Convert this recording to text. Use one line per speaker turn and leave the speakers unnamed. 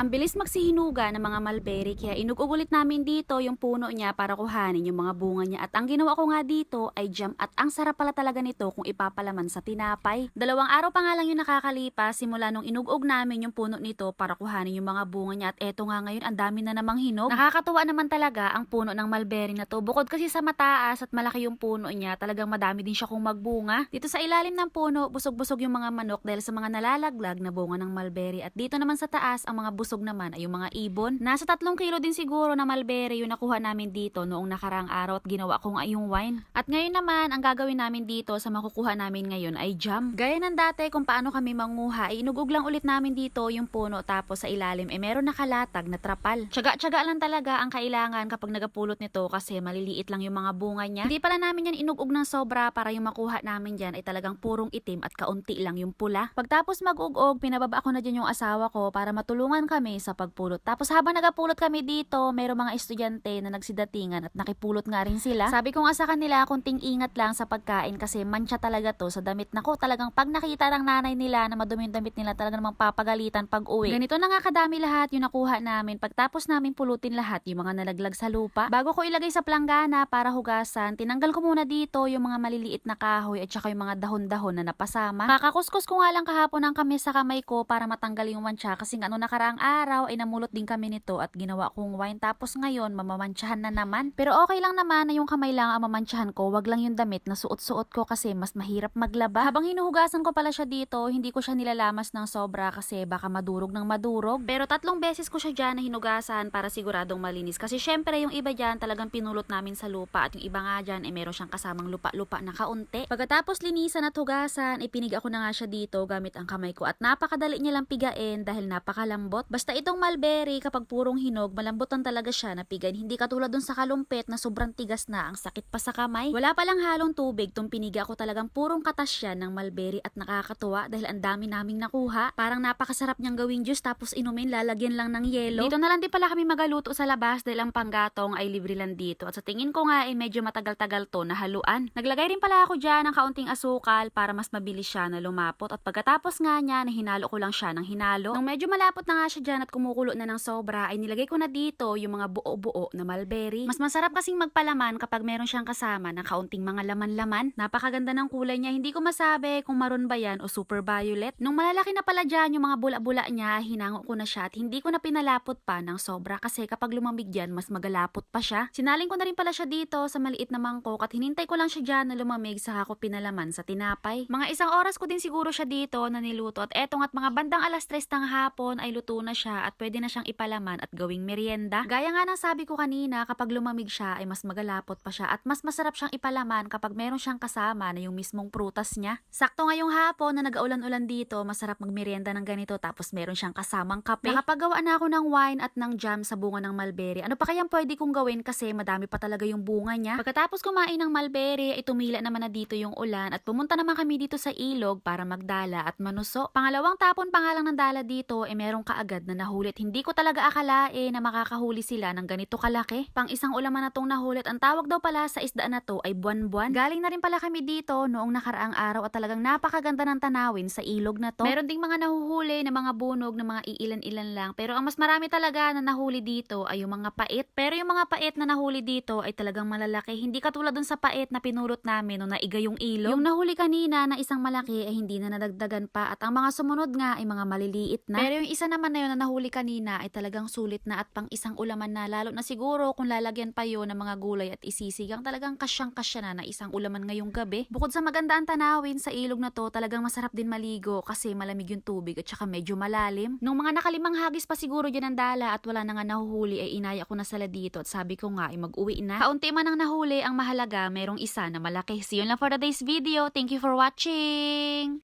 Ang bilis magsihinuga ng mga mulberry kaya inugugulit namin dito yung puno niya para kuhanin yung mga bunga niya. At ang ginawa ko nga dito ay jam at ang sarap pala talaga nito kung ipapalaman sa tinapay. Dalawang araw pa nga lang yung nakakalipas simula nung inugog namin yung puno nito para kuhanin yung mga bunga niya. At eto nga ngayon ang dami na namang hinog. Nakakatuwa naman talaga ang puno ng mulberry na to. Bukod kasi sa mataas at malaki yung puno niya, talagang madami din siya kung magbunga. Dito sa ilalim ng puno, busog-busog yung mga manok dahil sa mga nalalaglag na bunga ng mulberry. At dito naman sa taas, ang mga busog naman ay yung mga ibon. Nasa tatlong kilo din siguro na mulberry yung nakuha namin dito noong nakaraang araw at ginawa ko nga yung wine. At ngayon naman, ang gagawin namin dito sa makukuha namin ngayon ay jam. Gaya ng dati kung paano kami manguha, inugog lang ulit namin dito yung puno tapos sa ilalim eh meron nakalatag na trapal. Tsaga-tsaga lang talaga ang kailangan kapag nagapulot nito kasi maliliit lang yung mga bunga niya. Hindi pala namin yan inugog ng sobra para yung makuha namin dyan ay talagang purong itim at kaunti lang yung pula. Pagtapos mag-ugog, pinababa ko na dyan yung asawa ko para matulungan kami sa pagpulot. Tapos habang nagapulot kami dito, mayroong mga estudyante na nagsidatingan at nakipulot nga rin sila. Sabi ko nga sa kanila, kunting ingat lang sa pagkain kasi mancha talaga to sa damit. Nako, talagang pag nakita ng nanay nila na madumi yung damit nila, talaga namang papagalitan pag uwi. Ganito na nga kadami lahat yung nakuha namin. Pagtapos namin pulutin lahat yung mga nalaglag sa lupa. Bago ko ilagay sa planggana para hugasan, tinanggal ko muna dito yung mga maliliit na kahoy at saka yung mga dahon-dahon na napasama. Kakakuskus ko nga lang kahapon ang kami sa kamay ko para matanggal yung mancha kasi ano nakaraang araw ay namulot din kami nito at ginawa kong wine tapos ngayon mamamantsahan na naman. Pero okay lang naman na yung kamay lang ang mamantsahan ko, wag lang yung damit na suot-suot ko kasi mas mahirap maglaba. Habang hinuhugasan ko pala siya dito, hindi ko siya nilalamas ng sobra kasi baka madurog ng madurog. Pero tatlong beses ko siya dyan na hinugasan para siguradong malinis kasi syempre yung iba dyan talagang pinulot namin sa lupa at yung iba nga dyan ay meron siyang kasamang lupa-lupa na kaunti. Pagkatapos linisan at hugasan, ipinig ako na nga siya dito gamit ang kamay ko at napakadali niya lang pigain dahil napakalambot. Basta itong mulberry kapag purong hinog, malambutan talaga siya na pigain. Hindi katulad dun sa kalumpet na sobrang tigas na, ang sakit pa sa kamay. Wala palang halong tubig, tong piniga ko talagang purong katas siya ng mulberry at nakakatuwa dahil ang dami naming nakuha. Parang napakasarap niyang gawing juice tapos inumin, lalagyan lang ng yelo. Dito na lang din pala kami magaluto sa labas dahil ang panggatong ay libre lang dito. At sa tingin ko nga ay medyo matagal-tagal to na haluan. Naglagay rin pala ako dyan ng kaunting asukal para mas mabilis siya na lumapot. At pagkatapos nga niya, nahinalo ko lang siya ng hinalo. Nung medyo malapot na nga siya dyan at kumukulo na ng sobra, ay nilagay ko na dito yung mga buo-buo na mulberry. Mas masarap kasing magpalaman kapag meron siyang kasama ng kaunting mga laman-laman. Napakaganda ng kulay niya. Hindi ko masabi kung maroon ba yan o super violet. Nung malalaki na pala dyan yung mga bula-bula niya, hinango ko na siya at hindi ko na pinalapot pa ng sobra kasi kapag lumamig yan, mas magalapot pa siya. Sinaling ko na rin pala siya dito sa maliit na mangkok at hinintay ko lang siya dyan na lumamig sa ako pinalaman sa tinapay. Mga isang oras ko din siguro siya dito na niluto at etong at mga bandang alas 3 ng hapon ay luto na siya at pwede na siyang ipalaman at gawing merienda. Gaya nga ng sabi ko kanina, kapag lumamig siya ay mas magalapot pa siya at mas masarap siyang ipalaman kapag meron siyang kasama na yung mismong prutas niya. Sakto ngayong hapon na nag-aulan-ulan dito, masarap magmerienda ng ganito tapos meron siyang kasamang kape. Nakapagawa na ako ng wine at ng jam sa bunga ng mulberry. Ano pa kayang pwede kong gawin kasi madami pa talaga yung bunga niya. Pagkatapos kumain ng mulberry, ay tumila naman na dito yung ulan at pumunta naman kami dito sa ilog para magdala at manuso. Pangalawang tapon pa lang ng dala dito, eh merong kaagad na nahulit. Hindi ko talaga akalain na makakahuli sila ng ganito kalaki. Pang isang ulaman na tong nahulit, ang tawag daw pala sa isda na to ay buwan-buwan. Galing na rin pala kami dito noong nakaraang araw at talagang napakaganda ng tanawin sa ilog na to. Meron ding mga nahuhuli na mga bunog na mga iilan-ilan lang. Pero ang mas marami talaga na nahuli dito ay yung mga pait. Pero yung mga pait na nahuli dito ay talagang malalaki. Hindi katulad dun sa pait na pinulot namin nung naiga yung ilog. Yung nahuli kanina na isang malaki ay hindi na nadagdagan pa at ang mga sumunod nga ay mga maliliit na. Pero yung isa naman na yun na nahuli kanina ay talagang sulit na at pang isang ulaman na lalo na siguro kung lalagyan pa yun ng mga gulay at isisigang talagang kasyang kasya na na isang ulaman ngayong gabi. Bukod sa maganda ang tanawin sa ilog na to talagang masarap din maligo kasi malamig yung tubig at saka medyo malalim. Nung mga nakalimang hagis pa siguro dyan ang dala at wala na nga nahuhuli ay inaya ko na sala dito at sabi ko nga ay mag-uwi na. Kaunti man ang nahuli ang mahalaga merong isa na malaki. See you lang for today's video. Thank you for watching!